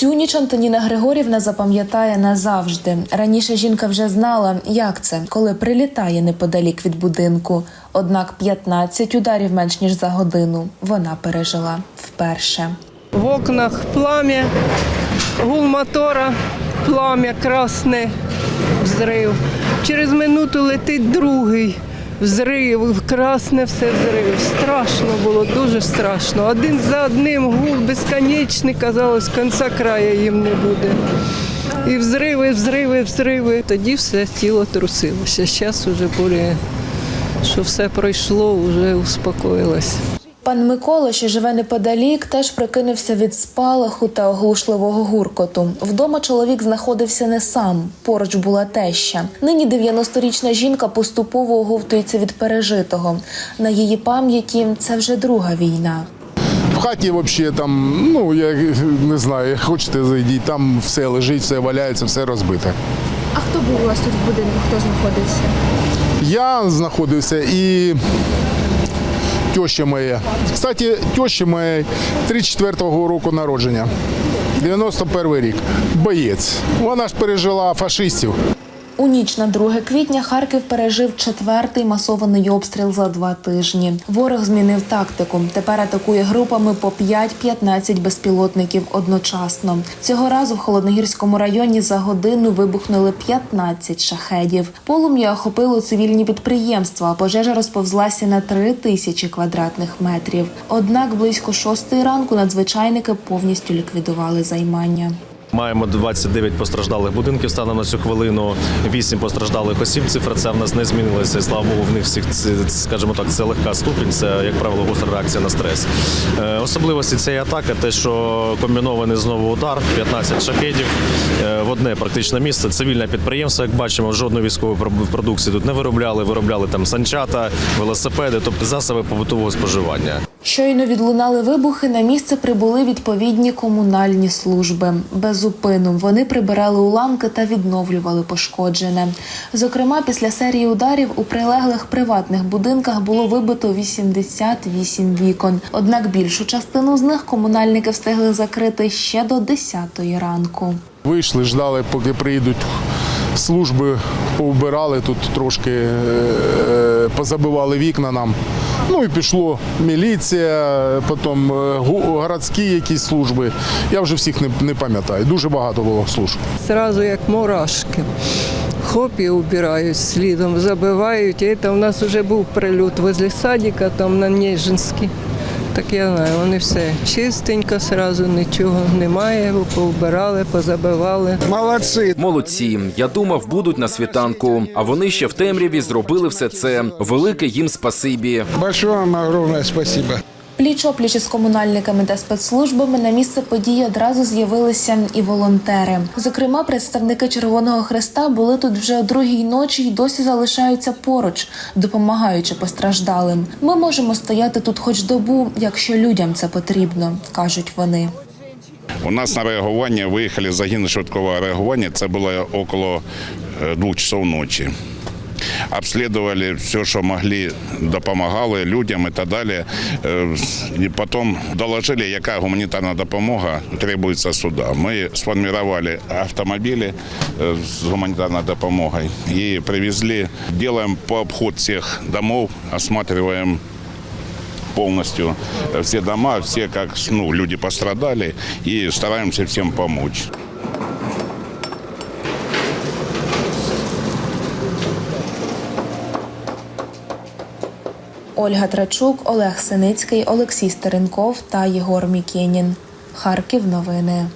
Цю ніч Антоніна Григорівна запам'ятає назавжди. Раніше жінка вже знала, як це, коли прилітає неподалік від будинку. Однак 15 ударів менш ніж за годину вона пережила вперше. В окнах пламя, гул мотора, пламя красне, взрив. Через минуту летить другий взрив, красне все взрив. Страшно було, дуже страшно. Один за одним гул безконечний, казалось, кінця краю їм не буде. І взриви, взриви, взриви. Тоді все тіло трусилося. Зараз вже більше, що все пройшло, вже успокоїлося. Пан Микола, що живе неподалік, теж прикинувся від спалаху та оглушливого гуркоту. Вдома чоловік знаходився не сам. Поруч була теща. Нині 90-річна жінка поступово оговтується від пережитого. На її пам'яті це вже друга війна. В хаті взагалі там, ну я не знаю, як хочете зайдіть, там все лежить, все валяється, все розбите. А хто був у вас тут в будинку? Хто знаходився? Я знаходився і теща моя. Кстати, теща моя 34-го року народження. 91 рік. Боєць. Вона ж пережила фашистів. У ніч на 2 квітня Харків пережив четвертий масований обстріл за два тижні. Ворог змінив тактику. Тепер атакує групами по 5-15 безпілотників одночасно. Цього разу в холодногірському районі за годину вибухнули 15 шахедів. Полум'я охопило цивільні підприємства. а Пожежа розповзлася на 3 тисячі квадратних метрів. Однак близько шостої ранку надзвичайники повністю ліквідували займання. Маємо 29 постраждалих будинків станом на цю хвилину. 8 постраждалих осіб. Цифра ця в нас не змінилася. І слава Богу, в них всіх скажімо так, це легка ступінь. Це як правило гостра реакція на стрес. Е, особливості цієї атаки, те, що комбінований знову удар, 15 шахедів е, в одне практично місце. Цивільне підприємство, як бачимо, жодної військової продукції тут не виробляли. Виробляли там санчата, велосипеди, тобто засоби побутового споживання. Щойно відлунали вибухи. На місце прибули відповідні комунальні служби. Без зупину вони прибирали уламки та відновлювали пошкоджене. Зокрема, після серії ударів у прилеглих приватних будинках було вибито 88 вікон. Однак більшу частину з них комунальники встигли закрити ще до 10 ранку. Вийшли, ждали, поки приїдуть служби, повбирали тут трошки, е, е, позабивали вікна нам. Ну і пішло міліція, потім е, городські якісь служби. Я вже всіх не, не пам'ятаю. Дуже багато було служб. Сразу як мурашки. Хоп і убирають слідом, забивають. І це у нас вже був прильот возле садика, там на Ніжинській. Так я знаю, вони все чистенько, сразу нічого немає, повбирали, позабивали. Молодці. Молодці. Я думав, будуть на світанку. А вони ще в темряві зробили все це. Велике їм спасибі. Большое вам огромное спасибо. Пліч-опліч із комунальниками та спецслужбами на місце події одразу з'явилися і волонтери. Зокрема, представники Червоного Хреста були тут вже о другій ночі і досі залишаються поруч, допомагаючи постраждалим. Ми можемо стояти тут хоч добу, якщо людям це потрібно, кажуть вони. У нас на реагування виїхали загін швидкого реагування. Це було около е, двох часов ночі. Обслідували все, що могли, допомагали людям і так далі. І потім доложили, яка гуманітарна допомога требується сюди. Ми сформували автомобілі з гуманітарною допомогою і привезли. Робимо по обход всіх домов, осматриваємо полностью все дома, все как ну, люди пострадали и стараемся всем помочь. Ольга Трачук, Олег Синицький, Олексій Стеренков та Єгор Мікінін. Харків новини.